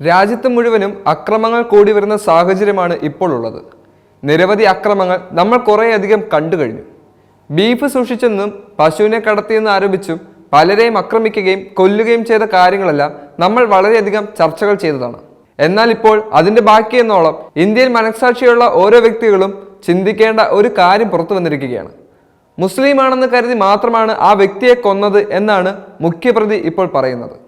രാജ്യത്ത് മുഴുവനും അക്രമങ്ങൾ കൂടി വരുന്ന സാഹചര്യമാണ് ഇപ്പോൾ ഉള്ളത്. നിരവധി അക്രമങ്ങൾ നമ്മൾ കുറേയധികം കണ്ടു കഴിഞ്ഞു. ബീഫ് സൂക്ഷിച്ചെന്നും പശുവിനെ കടത്തിയെന്ന് ആരോപിച്ചും പലരെയും ആക്രമിക്കുകയും കൊല്ലുകയും ചെയ്ത കാര്യങ്ങളെല്ലാം നമ്മൾ വളരെയധികം ചർച്ചകൾ ചെയ്തതാണ്. എന്നാൽ ഇപ്പോൾ അതിന്റെ ബാക്കിയെന്നോളം ഇന്ത്യയിൽ മനസാക്ഷിയുള്ള ഓരോ വ്യക്തികളും ചിന്തിക്കേണ്ട ഒരു കാര്യം പുറത്തു വന്നിരിക്കുകയാണ്. മുസ്ലിമാണെന്ന് കരുതി മാത്രമാണ് ആ വ്യക്തിയെ കൊന്നത് എന്നാണ് മുഖ്യപ്രതി ഇപ്പോൾ പറയുന്നത്.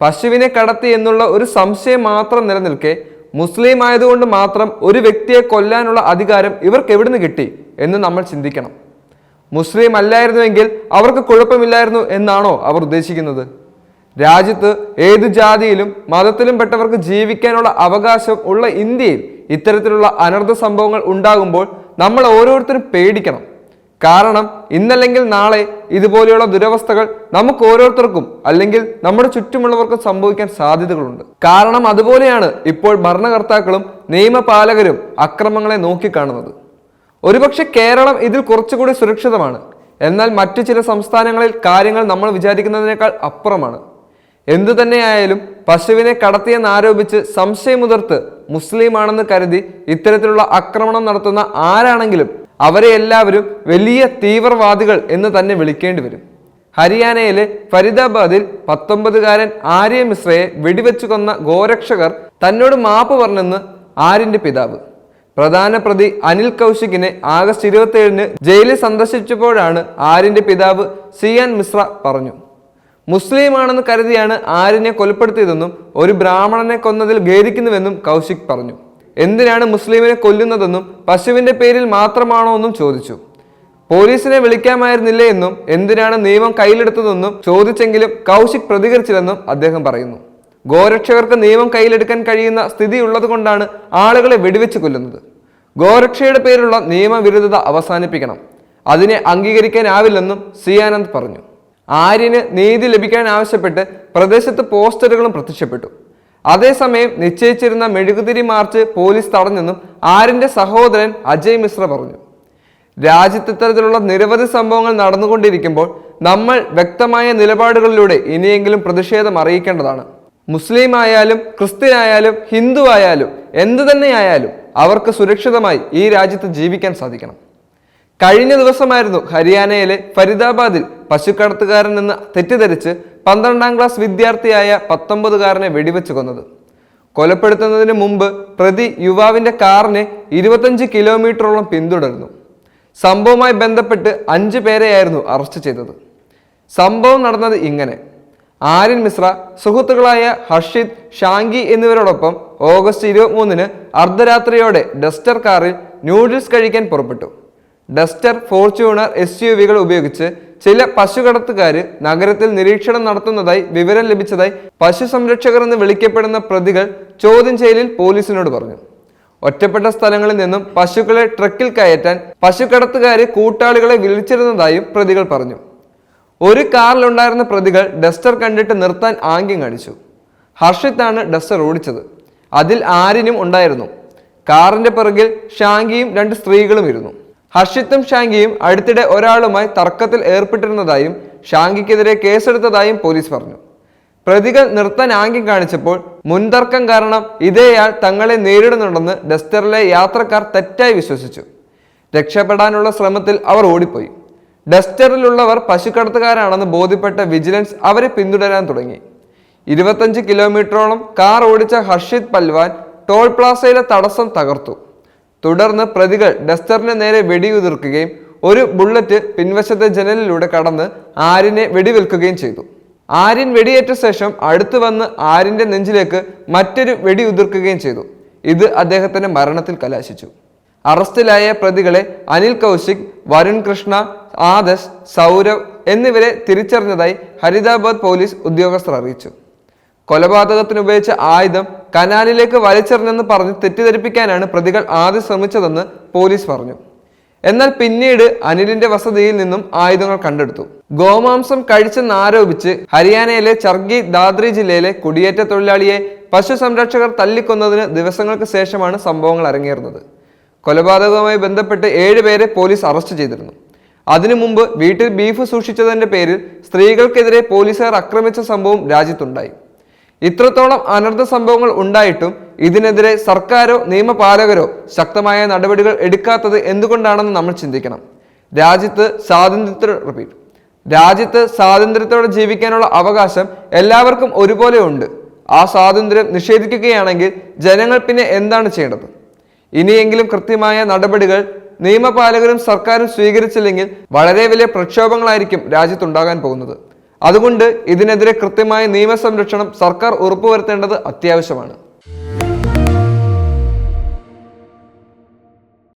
പശുവിനെ കടത്തി എന്നുള്ള ഒരു സംശയം മാത്രം നിലനിൽക്കെ മുസ്ലിം ആയതുകൊണ്ട് മാത്രം ഒരു വ്യക്തിയെ കൊല്ലാനുള്ള അധികാരം ഇവർക്ക് എവിടുന്ന് കിട്ടി എന്ന് നമ്മൾ ചിന്തിക്കണം. മുസ്ലിം അല്ലായിരുന്നുവെങ്കിൽ അവർക്ക് കുഴപ്പമില്ലായിരുന്നു എന്നാണോ അവർ ഉദ്ദേശിക്കുന്നത്? രാജ്യത്ത് ഏത് ജാതിയിലും മതത്തിലും പെട്ടവർക്ക് ജീവിക്കാനുള്ള അവകാശം ഉള്ള ഇന്ത്യയിൽ ഇത്തരത്തിലുള്ള അനർത്ഥ സംഭവങ്ങൾ ഉണ്ടാകുമ്പോൾ നമ്മൾ ഓരോരുത്തരും പേടിക്കണം. കാരണം ഇന്നല്ലെങ്കിൽ നാളെ ഇതുപോലെയുള്ള ദുരവസ്ഥകൾ നമുക്ക് ഓരോരുത്തർക്കും അല്ലെങ്കിൽ നമ്മുടെ ചുറ്റുമുള്ളവർക്കും സംഭവിക്കാൻ സാധ്യതകളുണ്ട്. കാരണം അതുപോലെയാണ് ഇപ്പോൾ ഭരണകർത്താക്കളും നിയമപാലകരും അക്രമങ്ങളെ നോക്കിക്കാണുന്നത്. ഒരുപക്ഷെ കേരളം ഇതിൽ കുറച്ചുകൂടി സുരക്ഷിതമാണ്. എന്നാൽ മറ്റു ചില സംസ്ഥാനങ്ങളിൽ കാര്യങ്ങൾ നമ്മൾ വിചാരിക്കുന്നതിനേക്കാൾ അപ്പുറമാണ്. എന്തു തന്നെയായാലും പശുവിനെ കടത്തിയെന്നാരോപിച്ച് സംശയമുതിർത്ത് മുസ്ലിമാണെന്ന് കരുതി ഇത്തരത്തിലുള്ള ആക്രമണം നടത്തുന്ന ആരാണെങ്കിലും അവരെ എല്ലാവരും വലിയ തീവ്രവാദികൾ എന്ന് തന്നെ വിളിക്കേണ്ടി വരും. ഹരിയാനയിലെ ഫരീദാബാദിൽ പത്തൊമ്പതുകാരൻ ആര്യ മിശ്രയെ വെടിവെച്ചു കൊന്ന ഗോരക്ഷകർ തന്നോട് മാപ്പ് പറഞ്ഞെന്ന് ആര്യന്റെ പിതാവ്. പ്രധാന പ്രതി അനിൽ കൗശികിനെ ആഗസ്റ്റ് ഇരുപത്തിയേഴിന് ജയിലിൽ സന്ദർശിച്ചപ്പോഴാണ് ആര്യന്റെ പിതാവ് സിയാൻ മിശ്ര പറഞ്ഞു. മുസ്ലിമാണെന്ന് കരുതിയാണ് ആര്യനെ കൊലപ്പെടുത്തിയതെന്നും ഒരു ബ്രാഹ്മണനെ കൊന്നതിൽ ഖേദിക്കുന്നുവെന്നും കൗശിക് പറഞ്ഞു. എന്തിനാണ് മുസ്ലിമിനെ കൊല്ലുന്നതെന്നും പശുവിന്റെ പേരിൽ മാത്രമാണോ എന്നും ചോദിച്ചു. പോലീസിനെ വിളിക്കാമായിരുന്നില്ലേ എന്നും എന്തിനാണ് നിയമം കയ്യിലെടുത്തതെന്നും ചോദിച്ചെങ്കിലും കൗശിക് പ്രതികരിച്ചില്ലെന്നും അദ്ദേഹം പറയുന്നു. ഗോരക്ഷകർക്ക് നിയമം കയ്യിലെടുക്കാൻ കഴിയുന്ന സ്ഥിതി ഉള്ളതുകൊണ്ടാണ് ആളുകളെ വെടിവെച്ച് കൊല്ലുന്നത്. ഗോരക്ഷയുടെ പേരിലുള്ള നിയമവിരുദ്ധത അവസാനിപ്പിക്കണം. അതിനെ അംഗീകരിക്കാനാവില്ലെന്നും സിയാനന്ദ് പറഞ്ഞു. ആര്യന് നീതി ലഭിക്കാൻ ആവശ്യപ്പെട്ട് പ്രദേശത്ത് പോസ്റ്ററുകളും പ്രത്യക്ഷപ്പെട്ടു. അതേസമയം നിശ്ചയിച്ചിരുന്ന മെഴുകുതിരി മാർച്ച് പോലീസ് തടഞ്ഞെന്നും ആരിന്റെ സഹോദരൻ അജയ് മിശ്ര പറഞ്ഞു. രാജ്യത്ത് ഇത്തരത്തിലുള്ള നിരവധി സംഭവങ്ങൾ നടന്നുകൊണ്ടിരിക്കുമ്പോൾ നമ്മൾ വ്യക്തമായ നിലപാടുകളിലൂടെ ഇനിയെങ്കിലും പ്രതിഷേധം അറിയിക്കേണ്ടതാണ്. മുസ്ലിം ആയാലും ക്രിസ്ത്യനായാലും ഹിന്ദു ആയാലും എന്തു തന്നെയായാലും അവർക്ക് സുരക്ഷിതമായി ഈ രാജ്യത്ത് ജീവിക്കാൻ സാധിക്കണം. കഴിഞ്ഞ ദിവസമായിരുന്നു ഹരിയാനയിലെ ഫരീദാബാദിൽ പശുക്കടത്തുകാരൻ എന്ന് തെറ്റിദ്ധരിച്ച് പന്ത്രണ്ടാം ക്ലാസ് വിദ്യാർത്ഥിയായ പത്തൊമ്പതുകാരനെ വെടിവെച്ച് കൊന്നത്. കൊലപ്പെടുത്തുന്നതിന് മുമ്പ് പ്രതി യുവാവിന്റെ കാറിനെ ഇരുപത്തഞ്ച് കിലോമീറ്ററോളം പിന്തുടർന്നു. സംഭവവുമായി ബന്ധപ്പെട്ട് അഞ്ച് പേരെയായിരുന്നു അറസ്റ്റ് ചെയ്തത്. സംഭവം നടന്നത് ഇങ്ങനെ. ആര്യൻ മിശ്ര സുഹൃത്തുക്കളായ ഹർഷിദ് ഷാങ്കി എന്നിവരോടൊപ്പം ഓഗസ്റ്റ് ഇരുപത്തിമൂന്നിന് അർദ്ധരാത്രിയോടെ ഡസ്റ്റർ കാറിൽ ന്യൂഡിൽസ് കഴിക്കാൻ പുറപ്പെട്ടു. ഡസ്റ്റർ ഫോർച്യൂണർ എസ് യു വികൾ ഉപയോഗിച്ച് ചില പശുകടത്തുകാർ നഗരത്തിൽ നിരീക്ഷണം നടത്തുന്നതായി വിവരം ലഭിച്ചതായി പശു സംരക്ഷകർ എന്ന് വിളിക്കപ്പെടുന്ന പ്രതികൾ ചോദ്യം ചെയ്യലിൽ പോലീസിനോട് പറഞ്ഞു. ഒറ്റപ്പെട്ട സ്ഥലങ്ങളിൽ നിന്നും പശുക്കളെ ട്രക്കിൽ കയറ്റാൻ പശുക്കടത്തുകാർ കൂട്ടാളികളെ വിളിച്ചിരുന്നതായും പ്രതികൾ പറഞ്ഞു. ഒരു കാറിലുണ്ടായിരുന്ന പ്രതികൾ ഡസ്റ്റർ കണ്ടിട്ട് നിർത്താൻ ആംഗ്യം കാണിച്ചു. ഹർഷിത്താണ് ഡസ്റ്റർ ഓടിച്ചത്. അതിൽ ആരിനും ഉണ്ടായിരുന്നു. കാറിന്റെ പിറകിൽ ഷാങ്കിയും രണ്ട് സ്ത്രീകളും ഇരുന്നു. ഹർഷിത്തും ഷാങ്കിയും അടുത്തിടെ ഒരാളുമായി തർക്കത്തിൽ ഏർപ്പെട്ടിരുന്നതായും ഷാങ്കിക്കെതിരെ കേസെടുത്തതായും പോലീസ് പറഞ്ഞു. പ്രതികൾ നിർത്താൻ ആംഗ്യം കാണിച്ചപ്പോൾ മുൻതർക്കം കാരണം ഇതേയാൾ തങ്ങളെ നേരിടുന്നുണ്ടെന്ന് ഡസ്റ്ററിലെ യാത്രക്കാർ തെറ്റായി വിശ്വസിച്ചു. രക്ഷപ്പെടാനുള്ള ശ്രമത്തിൽ അവർ ഓടിപ്പോയി. ഡസ്റ്ററിലുള്ളവർ പശുക്കടത്തുകാരാണെന്ന് ബോധ്യപ്പെട്ട വിജിലൻസ് അവരെ പിന്തുടരാൻ തുടങ്ങി. ഇരുപത്തഞ്ച് കിലോമീറ്ററോളം കാർ ഓടിച്ച ഹർഷിത് പൽവാൻ ടോൾ പ്ലാസയിലെ തടസ്സം തകർത്തു. തുടർന്ന് പ്രതികൾ ഡസ്റ്ററിന് നേരെ വെടിയുതിർക്കുകയും ഒരു ബുള്ളറ്റ് പിൻവശത്തെ ജനലിലൂടെ കടന്ന് ആര്യനെ വെടിവെൽക്കുകയും ചെയ്തു. ആര്യൻ വെടിയേറ്റ ശേഷം അടുത്തു വന്ന് ആര്യന്റെ നെഞ്ചിലേക്ക് മറ്റൊരു വെടിയുതിർക്കുകയും ചെയ്തു. ഇത് അദ്ദേഹത്തിന്റെ മരണത്തിൽ കലാശിച്ചു. അറസ്റ്റിലായ പ്രതികളെ അനിൽ കൗശിക് വരുൺ കൃഷ്ണ ആദശ് സൗരവ് എന്നിവരെ തിരിച്ചറിഞ്ഞതായി ഹരിദാബാദ് പോലീസ് ഉദ്യോഗസ്ഥർ അറിയിച്ചു. കൊലപാതകത്തിന് ഉപയോഗിച്ച ആയുധം കനാലിലേക്ക് വലിച്ചെറിഞ്ഞെന്ന് പറഞ്ഞ് തെറ്റിദ്ധരിപ്പിക്കാനാണ് പ്രതികൾ ആദ്യം ശ്രമിച്ചതെന്ന് പോലീസ് പറഞ്ഞു. എന്നാൽ പിന്നീട് അനിലിന്റെ വസതിയിൽ നിന്നും ആയുധങ്ങൾ കണ്ടെടുത്തു. ഗോമാംസം കഴിച്ചെന്നാരോപിച്ച് ഹരിയാനയിലെ ചർഗി ദാദ്രി ജില്ലയിലെ കുടിയേറ്റ തൊഴിലാളിയെ പശു സംരക്ഷകർ തല്ലിക്കൊന്നതിന് ദിവസങ്ങൾക്ക് ശേഷമാണ് സംഭവങ്ങൾ അരങ്ങേറുന്നത്. കൊലപാതകവുമായി ബന്ധപ്പെട്ട് ഏഴുപേരെ പോലീസ് അറസ്റ്റ് ചെയ്തിരുന്നു. അതിനു മുമ്പ് വീട്ടിൽ ബീഫ് സൂക്ഷിച്ചതിന്റെ പേരിൽ സ്ത്രീകൾക്കെതിരെ പോലീസുകാർ ആക്രമിച്ച സംഭവം രാജ്യത്തുണ്ടായി. ഇത്രത്തോളം അനർത്ഥ സംഭവങ്ങൾ ഉണ്ടായിട്ടും ഇതിനെതിരെ സർക്കാരോ നിയമപാലകരോ ശക്തമായ നടപടികൾ എടുക്കാത്തത് എന്തുകൊണ്ടാണെന്ന് നമ്മൾ ചിന്തിക്കണം. രാജ്യത്ത് സ്വാതന്ത്ര്യത്തോടെ റിപ്പീറ്റ് രാജ്യത്ത് സ്വാതന്ത്ര്യത്തോടെ ജീവിക്കാനുള്ള അവകാശം എല്ലാവർക്കും ഒരുപോലെ ഉണ്ട്. ആ സ്വാതന്ത്ര്യം നിഷേധിക്കുകയാണെങ്കിൽ ജനങ്ങൾ പിന്നെ എന്താണ് ചെയ്യേണ്ടത്? ഇനിയെങ്കിലും കൃത്യമായ നടപടികൾ നിയമപാലകരും സർക്കാരും സ്വീകരിച്ചില്ലെങ്കിൽ വളരെ വലിയ പ്രക്ഷോഭങ്ങളായിരിക്കും രാജ്യത്തുണ്ടാകാൻ പോകുന്നത്. അതുകൊണ്ട് ഇതിനെതിരെ കൃത്യമായ നിയമസംരക്ഷണം സർക്കാർ ഉറപ്പുവരുത്തേണ്ടത് അത്യാവശ്യമാണ്.